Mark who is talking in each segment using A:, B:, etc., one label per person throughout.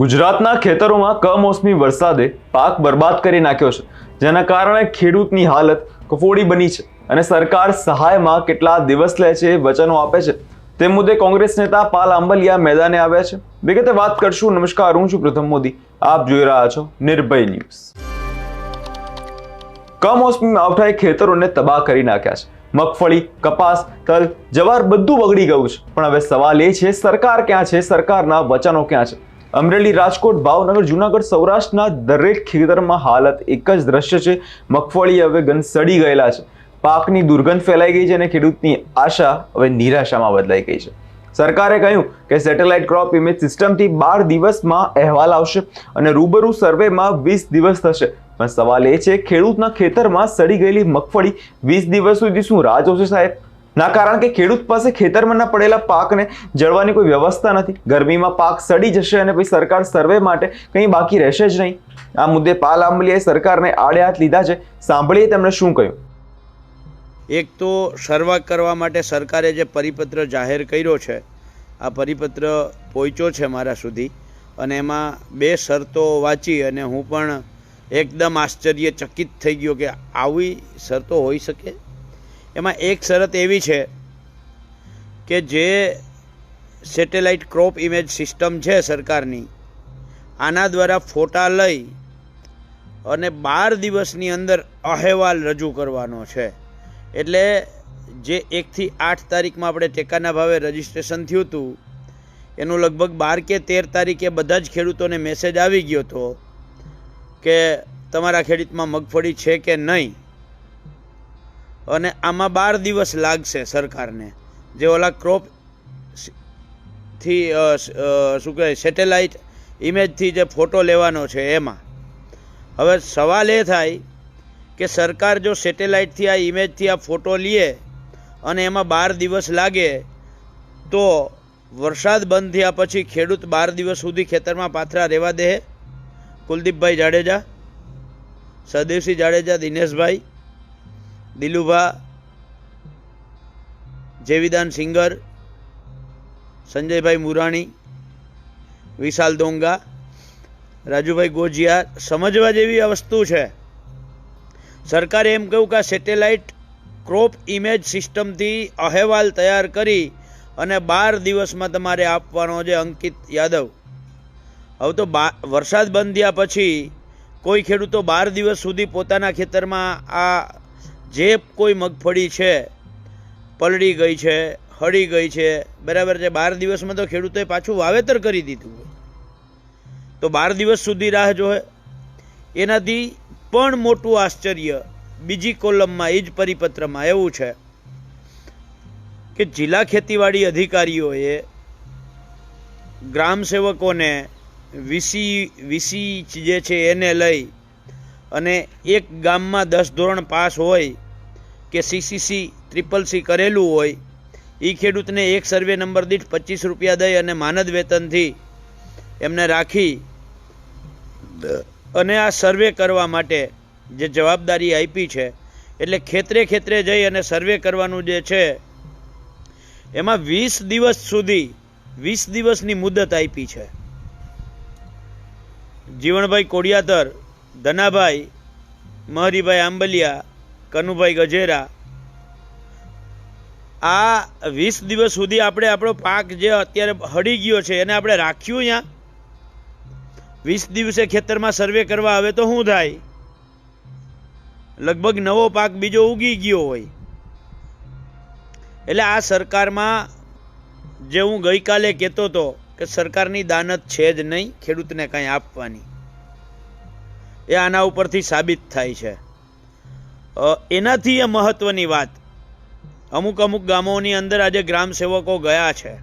A: ગુજરાતના ખેતરોમાં કમોસમી વરસાદે પાક બરબાદ કરી નાખ્યો છે, જેના કારણે ખેડૂતની હાલત કફોડી બની છે અને સરકાર સહાયમાં કેટલા દિવસ લે છે વચનો આપે છે. તે મુદ્દે કોંગ્રેસ નેતા પાલ આંબલિયા મેદાને આવ્યા છે. વિગતે વાત કરશું. નમસ્કાર, હું છું પ્રથમ મોદી. આપ જોઈ રહ્યા છો નિર્ભય ન્યૂઝ. કમોસમી માવઠાએ ખેતરોને તબાહ કરી નાખ્યા છે. મગફળી, કપાસ, તલ, જવાર બધું બગડી ગયું છે. પણ હવે સવાલ એ છે, સરકાર ક્યાં છે? સરકારના વચનો ક્યાં છે? અમરેલી રાજકોટ ભાવનગર જુનાગઢ સૌરાષ્ટ્રના દરેક ખેતરમાં હાલત એક જ દ્રશ્ય છે. મગફળી હવે ગંધ સડી ગયેલા છે. પાકની દુર્ગંધ ફેલાઈ ગઈ છે અને ખેડૂતની આશા હવે નિરાશામાં બદલાઈ ગઈ છે. સરકારે કહ્યું કે સેટેલાઇટ ક્રોપ ઇમેજ સિસ્ટમથી બાર દિવસમાં અહેવાલ આવશે અને રૂબરૂ સર્વેમાં વીસ દિવસ થશે. પણ સવાલ એ છે, ખેડૂતના ખેતરમાં સડી ગયેલી મગફળી વીસ દિવસ સુધી શું રાહ જોશે સાહેબ? ના, કારણ કે ખેડૂત પાસે ખેતરમાંના પડેલા પાકને જળવાની કોઈ વ્યવસ્થા નથી. ગરમીમાં પાક સડી જશે અને પછી સરકાર સર્વે માટે કંઈ બાકી રહેશે જ નહીં. આ મુદ્દે પાલ આંબલીએ સરકારને આડે હાથ લીધા છે. સાંભળીએ તેમણે શું કહ્યું.
B: એક તો સર્વા કરવા માટે સરકારે જે પરિપત્ર જાહેર કર્યો છે, આ પરિપત્ર પહોંચ્યો છે મારા સુધી અને એમાં બે શરતો વાંચી અને હું પણ એકદમ આશ્ચર્યચકિત થઈ ગયો કે આવી શરતો હોઈ શકે. એમાં એક શરત એવી છે કે જે સેટેલાઇટ ક્રોપ ઇમેજ સિસ્ટમ છે સરકારની, આના દ્વારા ફોટા લઈ અને બાર દિવસની અંદર અહેવાલ રજૂ કરવાનો છે. એટલે જે એકથી આઠ તારીખમાં આપણે ટેકાના ભાવે રજિસ્ટ્રેશન થયું હતું, એનું લગભગ બાર કે તેર તારીખે બધા જ ખેડૂતોને મેસેજ આવી ગયો હતો કે તમારા ખેડૂતમાં મગફળી છે કે નહીં? અને આમાં બાર દિવસ લાગશે સરકારને. જે ઓલા ક્રોપથી શું કહેવાય સેટેલાઇટ ઇમેજથી જે ફોટો લેવાનો છે એમાં. હવે સવાલ એ થાય કે સરકાર જો સેટેલાઇટથી આ ઇમેજથી આ ફોટો લે અને એમાં બાર દિવસ લાગે, તો વરસાદ બંધ થયા પછી ખેડૂત બાર દિવસ સુધી ખેતરમાં પાથરા રહેવા દે? કુલદીપભાઈ જાડેજા? સદેવસિંહ જાડેજા, દિનેશભાઈ? દિલુભા જેવિદાન સિંગર, સંજયભાઈ મુરાણી, વિશાલ દોંગા, રાજુભાઈ ગોજિયા સમજવા જેવી આ વસ્તુ છે. સરકારે એમ કહ્યું કે આ સેટેલાઇટ ક્રોપ ઇમેજ સિસ્ટમથી અહેવાલ તૈયાર કરી અને બાર દિવસમાં તમારે આપવાનો છે અંકિત યાદવ. હવે તો બા, વરસાદ બંધ થયા પછી કોઈ ખેડૂતો બાર દિવસ સુધી પોતાના ખેતરમાં આ જે કોઈ મગફળી છે, પલળી ગઈ છે, હળી ગઈ છે, બરાબર છે, બાર દિવસમાં તો ખેડૂતોએ પાછું વાવેતર કરી દીધું હોય. તો બાર દિવસ સુધી રાહ જોહે. એનાથી પણ મોટું આશ્ચર્ય બીજી કોલમમાં, એ જ પરિપત્રમાં એવું છે કે જિલ્લા ખેતીવાડી અધિકારીઓએ ગ્રામ સેવકોને વીસી વીસી જે છે એને લઈ અને એક ગામમાં દસ ધોરણ પાસ હોય કે સીસીસી ટ્રિપલ સી કરેલું હોય એ ખેડૂતને એક સર્વે નંબર દીઠ પચીસ રૂપિયા દઈ અને માનદ વેતનથી એમને રાખી. અને આ સર્વે કરવા માટે જે જવાબદારી આપી છે, એટલે ખેતરે ખેતરે જઈ અને સર્વે કરવાનું જે છે, એમાં વીસ દિવસ સુધી, વીસ દિવસની મુદત આપી છે. જીવણભાઈ કોડિયાતર ધનાભાઈ, મહરીભાઈ આંબલિયા, કનુભાઈ ગજેરા. આ વીસ દિવસ સુધી આપણે આપણો પાક જે અત્યારે હળી ગયો છે એને આપણે રાખ્યું અહીંયા? વીસ દિવસે ખેતરમાં સર્વે કરવા આવે તો શું થાય? લગભગ નવો પાક બીજો ઉગી ગયો હોય. એટલે આ સરકારમાં જે હું ગઈકાલે કહેતો હતો કે સરકારની દાનત છે જ નહીં, ખેડૂતને કાંઈ આપવાની. એ આના ઉપરથી સાબિત થાય છે. એનાથી એ મહત્વની વાત. અમુક અમુક ગામોની અંદર આજે ગ્રામ સેવકો ગયા છે.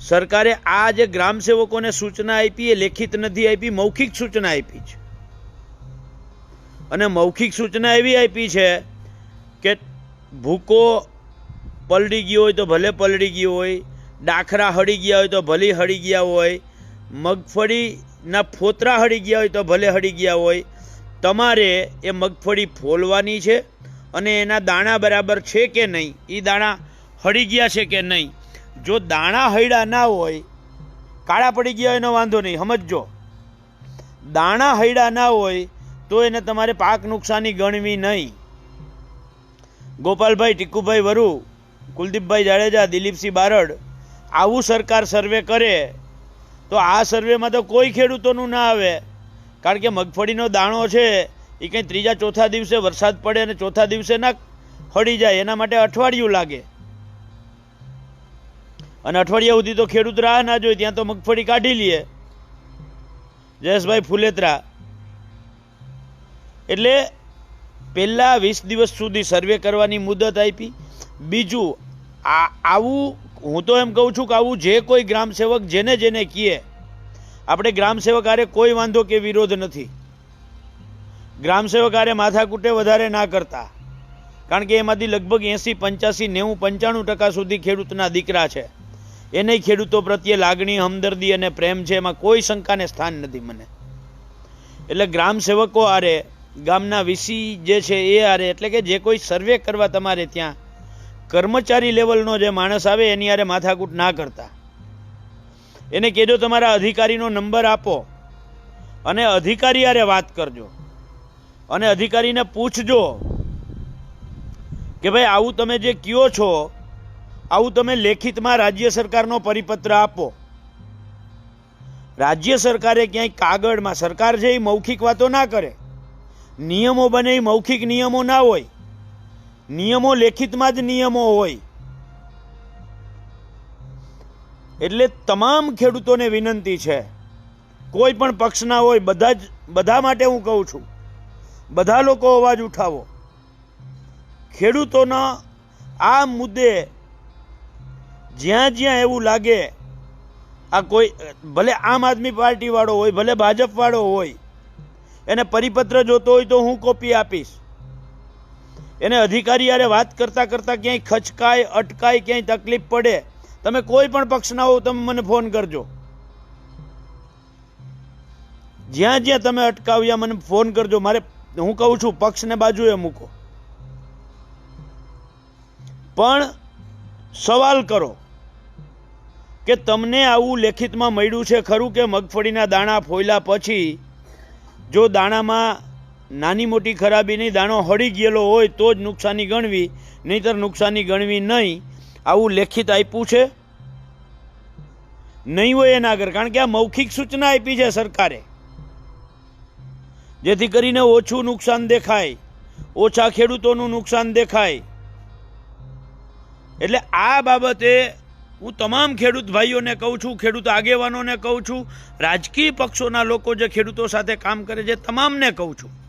B: સરકારે આ જે ગ્રામ સેવકોને સૂચના આપી એ લેખિત નથી આપી, મૌખિક સૂચના આપી છે. અને મૌખિક સૂચના એવી આપી છે કે ભૂકો પલડી ગયો હોય તો ભલે પલડી ગયો હોય, ડાખરા હળી ગયા હોય તો ભલે હળી ગયા હોય મગફળીના ફોતરા હળી ગયા હોય તો ભલે હળી ગયા હોય. તમારે એ મગફળી ફોલવાની છે અને એના દાણા બરાબર છે કે નહીં? એ દાણા હળી ગયા છે કે નહીં? જો દાણા હળ્યા ના હોય, કાળા પડી ગયા એનો વાંધો નહીં, સમજજો. દાણા હળ્યા ના હોય તો એને તમારે પાક નુકસાની ગણવી નહીં. ગોપાલભાઈ, ટીકુભાઈ વરુ, કુલદીપભાઈ જાડેજા, દિલીપસિંહ બારડ, આવું સરકાર સર્વે કરે તો આ સર્વેમાં તો કોઈ ખેડૂતોનું ના આવે. કારણ કે મગફળીનો દાણો છે એ કંઈ ત્રીજા ચોથા દિવસે વરસાદ પડે અને ચોથા દિવસે ના ફળી જાય, એના માટે અઠવાડિયું લાગે. અને અઠવાડિયા સુધી તો ખેડૂત રાહ ના જોઈ ત્યાં તો મગફળી કાઢી લઈએ જયેશભાઈ ફુલેત્રા. એટલે પહેલાં વીસ દિવસ સુધી સર્વે કરવાની મુદત આપી. બીજું, આ આવું હું તો એમ કહું છું કે આવું જે કોઈ ગ્રામ સેવક જેને જેને કીએ, આપણે ગ્રામ સેવક આરે કોઈ વાંધો કે વિરોધ નથી. ગ્રામ સેવક આરે માથાકૂટે વધારે ના કરતા. કારણ કે એમાંથી લગભગ એંસી, પંચ્યાસી, નેવું, પંચાણું ટકા સુધી ખેડૂતના દીકરા છે. એને ખેડૂતો પ્રત્યે લાગણી, હમદર્દી અને પ્રેમ છે, એમાં કોઈ શંકાને સ્થાન નથી મને. એટલે ગ્રામ સેવકો આરે, ગામના વીસી જે છે એ આરે, એટલે કે જે કોઈ સર્વે કરવા તમારે ત્યાં કર્મચારી લેવલનો જે માણસ આવે એની યારે માથાકૂટ ના કરતા. એને કહેજો તમારા અધિકારીનો નંબર આપો અને અધિકારી યારે વાત કરજો. અને અધિકારીને પૂછજો કે ભાઈ આવું તમે જે કયો છો, આવું તમે લેખિતમાં રાજ્ય સરકારનો પરિપત્ર આપો. રાજ્ય સરકારે ક્યાંય કાગળમાં, સરકાર છે એ મૌખિક વાતો ના કરે, નિયમો બને એ મૌખિક નિયમો ના હોય નિયમો લેખિતમાં જ નિયમો હોય. એટલે તમામ ખેડૂતોને વિનંતી છે, કોઈ પણ પક્ષના હોય, બધા જ, બધા માટે હું કહું છું, બધા લોકો અવાજ ઉઠાવો. ખેડૂતોના આ મુદ્દે જ્યાં જ્યાં એવું લાગે, આ કોઈ, ભલે આમ આદમી પાર્ટીવાળો હોય, ભલે ભાજપવાળો હોય, એને પરિપત્ર જોતો હોય તો હું કોપી આપીશ. એને અધિકારી યારે વાત કરતા કરતા ક્યાંય ખચકાય, અટકાય, ક્યાંય તકલીફ પડે. તમે કોઈ પણ પક્ષના હો, તમે મને ફોન કરજો. જ્યાં જ્યાં તમે અટકાવ્યા, મને ફોન કરજો. મારે, હું કહું છું, પક્ષને બાજુએ મૂકો. પણ સવાલ કરો કે તમને આવું લેખિતમાં મળ્યું છે ખરું કે મગફળીના દાણા ફોયલા પછી, જો દાણામાં નાની મોટી ખરાબીની દાણો હળી ગયેલો હોય તો જ નુકસાની ગણવી, નહીતર નુકસાની ગણવી નહીં. આવું લેખિત આપ્યું છે? નહીં હોય એના આગળ, કારણ કે આ મૌખિક સૂચના આપી છે સરકારે. જેથી કરીને ઓછું નુકસાન દેખાય, ઓછા ખેડૂતોનું નુકસાન દેખાય. એટલે આ બાબતે હું તમામ ખેડૂત ભાઈઓને કહું છું, ખેડૂત આગેવાનોને કહું છું, રાજકીય પક્ષોના લોકો જે ખેડૂતો સાથે કામ કરે છે તમામને કહું છું.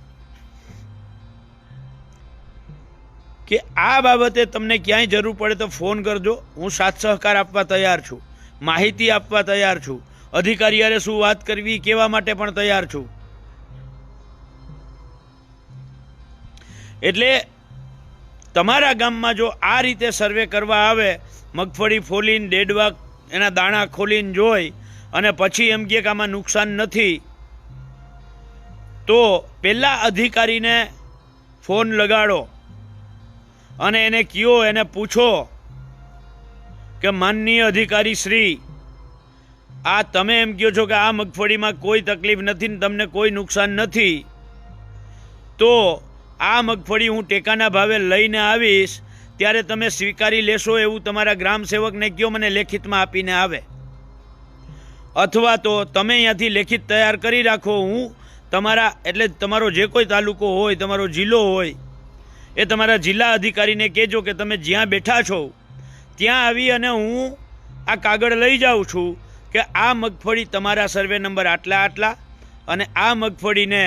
B: કે આ બાબતે તમને ક્યાંય જરૂર પડે તો ફોન કરજો. હું સાથ સહકાર આપવા તૈયાર છું. માહિતી આપવા તૈયાર છું. અધિકારી શું વાત કરવી, કેવા માટે પણ તૈયાર છું. એટલે તમારા ગામમાં જો આ રીતે સર્વે કરવા આવે, મગફળી ફોલીને, ડેડવા એના દાણા ખોલીને જોઈ અને પછી એમ કે આમાં નુકસાન નથી, તો પહેલાં અધિકારીને ફોન લગાડો. અને એને કયો, એને પૂછો કે માનનીય અધિકારી શ્રી, આ તમે એમ કહો છો કે આ મગફળીમાં કોઈ તકલીફ નથી ને તમને કોઈ નુકસાન નથી, તો આ મગફળી હું ટેકાના ભાવે લઈને આવીશ, ત્યારે તમે સ્વીકારી લેશો એવું તમારા ગ્રામ સેવકને કયો મને લેખિતમાં આપીને આવે. અથવા તો તમે અહીંયાથી લેખિત તૈયાર કરી રાખો, હું તમારા, એટલે તમારો જે કોઈ તાલુકો હોય, તમારો જિલ્લો હોય એ તમારા જિલ્લા અધિકારીને કહેજો કે તમે જ્યાં બેઠા છો, ત્યાં આવી અને હું આ કાગળ લઈ જાઉં છું કે આ મગફળી તમારા સર્વે નંબર આટલા આટલા અને આ મગફળીને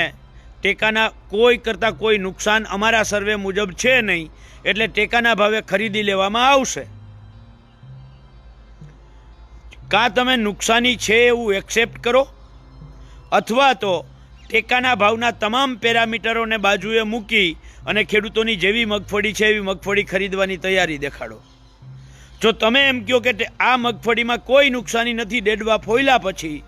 B: ટેકાના કોઈ કરતાં કોઈ નુકસાન અમારા સર્વે મુજબ છે નહીં, એટલે ટેકાના ભાવે ખરીદી લેવામાં આવશે. કાં તમે નુકસાની છે એવું એક્સેપ્ટ કરો? અથવા તો ટેકાના ભાવના તમામ પેરામીટરોને બાજુએ મૂકી અને ખેડૂતોની જેવી મગફળી છે એવી મગફળી ખરીદવાની તૈયારી દેખાડો. જો તમે એમ કહો કે આ મગફળીમાં કોઈ નુકસાની નથી ડેડવા ફોયલા પછી,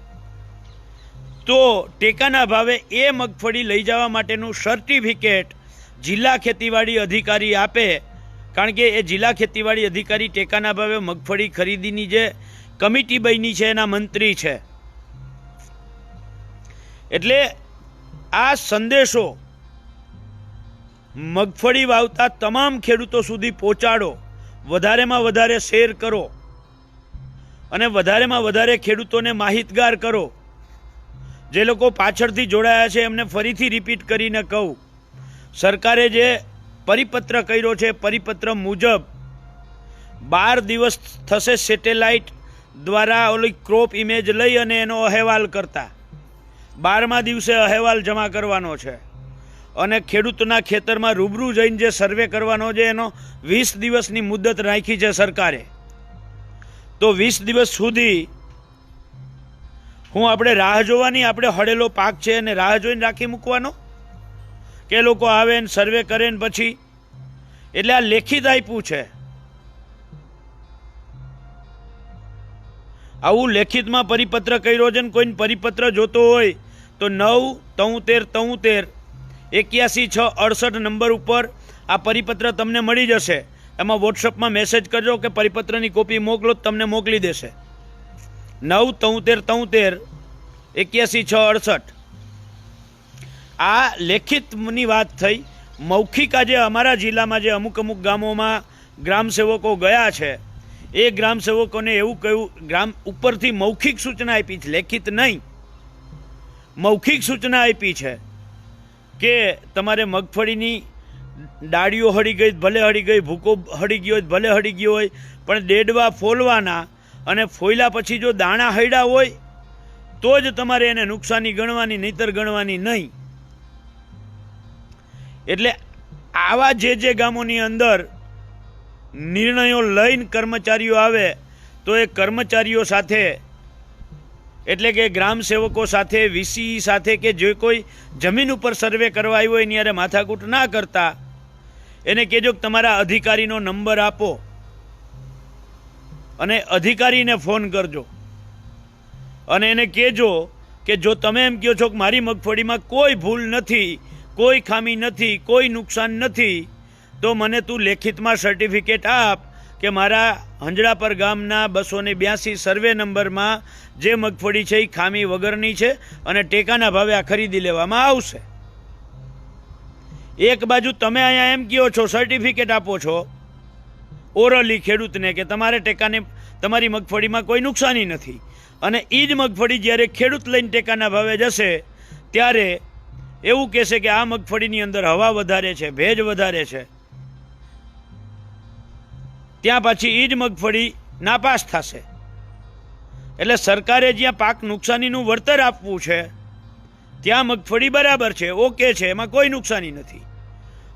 B: તો ટેકાના ભાવે એ મગફળી લઈ જવા માટેનું સર્ટિફિકેટ જિલ્લા ખેતીવાડી અધિકારી આપે. કારણ કે એ જિલ્લા ખેતીવાડી અધિકારી ટેકાના ભાવે મગફળી ખરીદીની જે કમિટી બની છે, એના મંત્રી છે. એટલે આ સંદેશો મગફળી વાવતા તમામ ખેડૂતો સુધી પહોંચાડો. વધારેમાં વધારે શેર કરો. અને વધારેમાં વધારે ખેડૂતોને માહિતગાર કરો. જે લોકો પાછળથી જોડાયા છે, એમને ફરીથી રિપીટ કરીને કહું. સરકારે જે પરિપત્ર કર્યો છે, પરિપત્ર મુજબ બાર દિવસ થશે સેટેલાઇટ દ્વારા ઓલી ક્રોપ ઇમેજ લઈ અને એનો અહેવાલ કરતા. બારમા દિવસે અહેવાલ જમા કરવાનો છે. અને ખેડૂતના ખેતરમાં રૂબરૂ જઈને જે સર્વે કરવાનો છે, એનો વીસ દિવસની મુદત રાખી છે સરકારે. તો વીસ દિવસ સુધી હું આપણે રાહ જોવાની, આપણે હળેલો પાક છે અને રાહ જોઈને રાખી મૂકવાનો? કે લોકો આવે ને સર્વે કરે ને પછી? એટલે આ લેખિત આપ્યું છે. આવું લેખિતમાં પરિપત્ર કર્યો છે ને કોઈને પરિપત્ર જોતો હોય, તો નવ તોતેર તોતેર એક્યાસી છ અડસઠ નંબર ઉપર આ પરિપત્ર તમને મળી જશે. એમાં વોટ્સઅપમાં મેસેજ કરજો કે પરિપત્રની કોપી મોકલો, તમને મોકલી દેશે. નવ તોતેર તોતેર એક્યાસી છ અડસઠ. આ લેખિતની વાત થઈ. મૌખિક આજે અમારા જિલ્લામાં જે અમુક અમુક ગામોમાં ગ્રામસેવકો ગયા છે, એ ગ્રામસેવકોને એવું કહ્યું, ગ્રામ ઉપરથી મૌખિક સૂચના આપી છે. લેખિત નહીં. મૌખિક સૂચના આપી છે. કે તમારે મગફળીની ડાળીઓ હળી ગઈ, ભલે હળી ગઈ, ભૂકો હળી ગયો હોય, ભલે હળી ગયો હોય, પણ દેડવા ફોલવાના અને ફોલ્યા પછી જો દાણા હૈડા હોય, તો જ તમારે એને નુકસાની ગણવાની, નહીતર ગણવાની નહીં. એટલે આવા જે જે ગામોની અંદર નિર્ણયો લઈને કર્મચારીઓ આવે, તો એ કર્મચારીઓ સાથે એટલે કે ગ્રામ સેવકો સાથે, વીસી સાથે કે જે કોઈ જમીન ઉપર સર્વે કરવા આવ્યો એની યારે માથાકૂટ ના કરતા, એને કહેજો કે તમારા અધિકારીનો નંબર આપો અને અધિકારીને ફોન કરજો. અને એને કહેજો કે જો તમે એમ કહો છો કે મારી મગફળીમાં કોઈ ભૂલ નથી, કોઈ ખામી નથી, કોઈ નુકસાન નથી, તો મને તું લેખિતમાં સર્ટિફિકેટ આપ. કે મારા હંજડાપર ગામના બસો ને બ્યાસી સર્વે નંબરમાં જે મગફળી છે એ ખામી વગરની છે અને ટેકાના ભાવે આ ખરીદી લેવામાં આવશે. એક બાજુ તમે અહીંયા એમ કહો છો સર્ટિફિકેટ આપો છો ઓરલી ખેડૂતને કે તમારે ટેકાને, તમારી મગફળીમાં કોઈ નુકસાની નથી. અને એ જ મગફળી જ્યારે ખેડૂત લઈને ટેકાના ભાવે જશે, ત્યારે એવું કહેશે કે આ મગફળીની અંદર હવા વધારે છે, ભેજ વધારે છે. ત્યાં પાછી એ જ મગફળી નાપાસ થશે. એટલે સરકારે જ્યાં પાક નુકસાનીનું વળતર આપવું છે, ત્યાં મગફળી બરાબર છે, ઓકે છે, એમાં કોઈ નુકસાની નથી.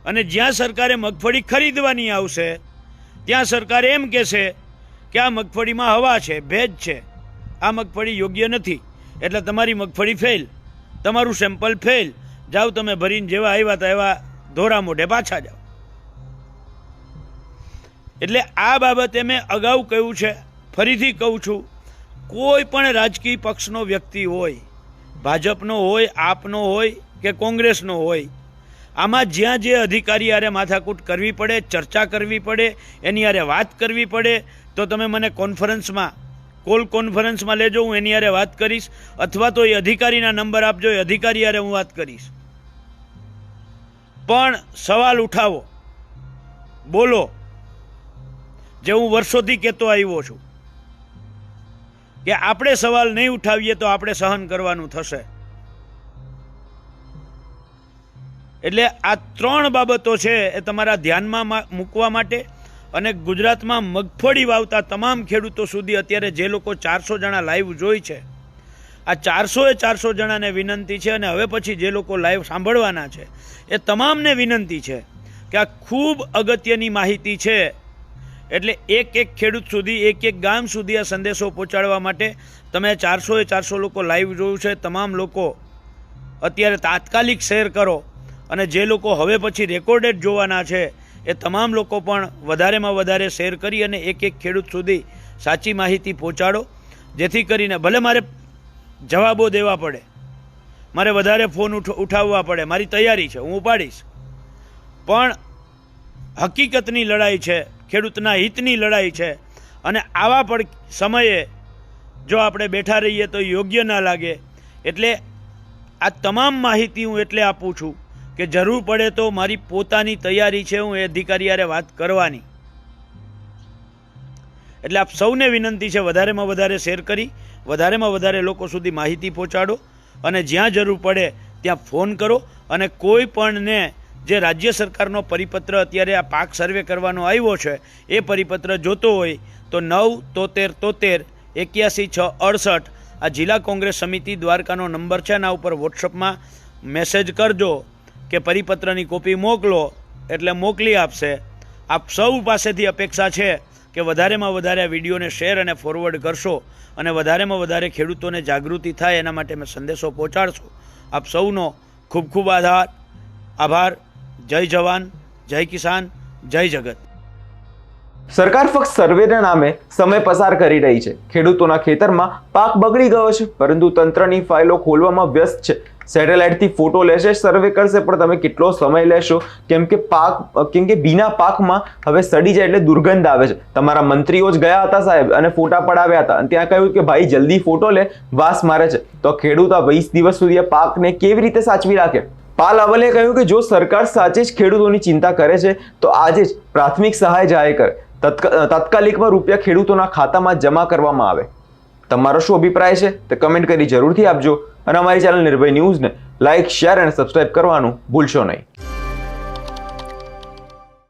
B: અને જ્યાં સરકારે મગફળી ખરીદવાની આવશે, ત્યાં સરકાર એમ કહેશે કે આ મગફળીમાં હવા છે, ભેજ છે. આ મગફળી યોગ્ય નથી. એટલે તમારી મગફળી ફેલ, તમારું સેમ્પલ ફેલ, જાઓ તમે ભરીને જેવા આવ્યા હતા એવા ધોરા મોઢે પાછા જાઓ. એટલે આ બાબતે મેં અગાઉ કહ્યું છે, ફરીથી કહું છું, કોઈ પણ રાજકીય પક્ષનો વ્યક્તિ હોય, ભાજપનો હોય, આપનો હોય કે કોંગ્રેસનો હોય, આમાં જ્યાં જે અધિકારી યારે માથાકૂટ કરવી પડે, ચર્ચા કરવી પડે, એની યારે વાત કરવી પડે, તો તમે મને કોન્ફરન્સમાં, કોલ કોન્ફરન્સમાં લેજો, હું એની યારે વાત કરીશ, અથવા તો એ અધિકારીના નંબર આપજો, એ અધિકારી યારે હું વાત કરીશ. પણ સવાલ ઉઠાવો, બોલો જે હું વર્ષોથી કહેતો આવ્યો છું કે આપણે સવાલ નહીં ઉઠાવીએ તો આપણે સહન કરવાનું થશે. એટલે આ ત્રણ બાબતો છે એ તમારા ધ્યાનમાં મૂકવા માટે અને ગુજરાતમાં મગફળી વાવતા તમામ ખેડૂતો સુધી અત્યારે જે લોકો ચારસો જણા લાઈવ જોઈ છે, આ ચારસો એ ચારસો જણાને વિનંતી છે અને હવે પછી જે લોકો લાઈવ સાંભળવાના છે, એ તમામને વિનંતી છે કે આ ખૂબ અગત્યની માહિતી છે એટલે એક એક ખેડૂત સુધી, એક એક ગામ સુધી આ સંદેશો પહોંચાડવા માટે તમે ચારસો એ ચારસો લોકો લાઈવ જોયું છે. તમામ લોકો અત્યારે તાત્કાલિક શેર કરો અને જે લોકો હવે પછી રેકોર્ડેડ જોવાના છે, એ તમામ લોકો પણ વધારેમાં વધારે શેર કરી અને એક એક ખેડૂત સુધી સાચી માહિતી પહોંચાડો. જેથી કરીને ભલે મારે જવાબો દેવા પડે, મારે વધારે ફોન ઉઠ, ઉઠાવવા પડે, મારી તૈયારી છે, હું ઉપાડીશ. પણ હકીકતની લડાઈ છે ખેડૂતના હિતની લડાઈ છે. અને આવા પણ સમયે જો આપણે બેઠા રહીએ તો યોગ્ય ના લાગે. એટલે આ તમામ માહિતી હું એટલે આપું છું કે જરૂર પડે તો મારી પોતાની તૈયારી છે, હું એ અધિકારી હારે વાત કરવાની. એટલે આપ સૌને વિનંતી છે, વધારેમાં વધારે શેર કરી, વધારેમાં વધારે લોકો સુધી માહિતી પહોંચાડો. અને જ્યાં જરૂર પડે ત્યાં ફોન કરો. અને કોઈ પણને જે રાજ્ય સરકારનો પરિપત્ર અત્યારે આ પાક સર્વે કરવાનો આવ્યો છે, એ પરિપત્ર જોતો હોય તો નવ, તોતેર તોતેર, એક્યાસી, છ, અડસઠ આ જિલ્લા કોંગ્રેસ સમિતિ દ્વારકાનો નંબર છે એના ઉપર વોટ્સઅપમાં મેસેજ કરજો કે પરિપત્રની કોપી મોકલો, એટલે મોકલી આપશે. આપ સૌ પાસેથી અપેક્ષા છે કે વધારેમાં વધારે આ વિડીયોને શેર અને ફોરવર્ડ કરશો અને વધારેમાં વધારે ખેડૂતોને જાગૃતિ થાય એના માટે મેં સંદેશો પહોંચાડશો. આપ સૌનો ખૂબ ખૂબ આધાર, આભાર. જય જવાન, જય કિસાન, જય જગત.
A: સરકાર ફક્ત સર્વેના નામે સમય પસાર કરી રહી છે. ખેડૂતોના ખેતરમાં પાક બગડી ગયો છે, પરંતુ તંત્રની ફાઇલો ખોલવામાં વ્યસ્ત છે. સેટેલાઇટથી ફોટો લેશે, સર્વે કરશે, પણ તમે કેટલો સમય લેશો? કેમ કે પાક, કેમ કે બીના પાકમાં હવે સડી જાય એટલે દુર્ગંધ આવે છે. તમારા મંત્રીઓ જ ગયા હતા સાહેબ અને ફોટા પડાવ્યા હતા. અને ત્યાં કહ્યું કે ભાઈ, જલ્દી ફોટો લે, વાસ મારે છે. તો ખેડૂત આ વીસ દિવસ સુધી પાકને કેવી રીતે સાચવી રાખે? પાલ અવલે કહ્યું કે જો સરકાર સાચે જ ખેડૂતોની ચિંતા કરે છે, તો આજે જ પ્રાથમિક સહાય જાહેર કરે. તત્ક- તાત્કાલિકમાં રૂપિયા ખેડૂતોના ખાતામાં જમા કરવામાં આવે. તમારો શું અભિપ્રાય છે? તે કમેન્ટ કરી જરૂરથી આપજો. અને અમારી ચેનલ નિર્ભય ન્યૂઝને લાઇક શેર અને સબસ્ક્રાઇબ કરવાનું ભૂલશો નહીં.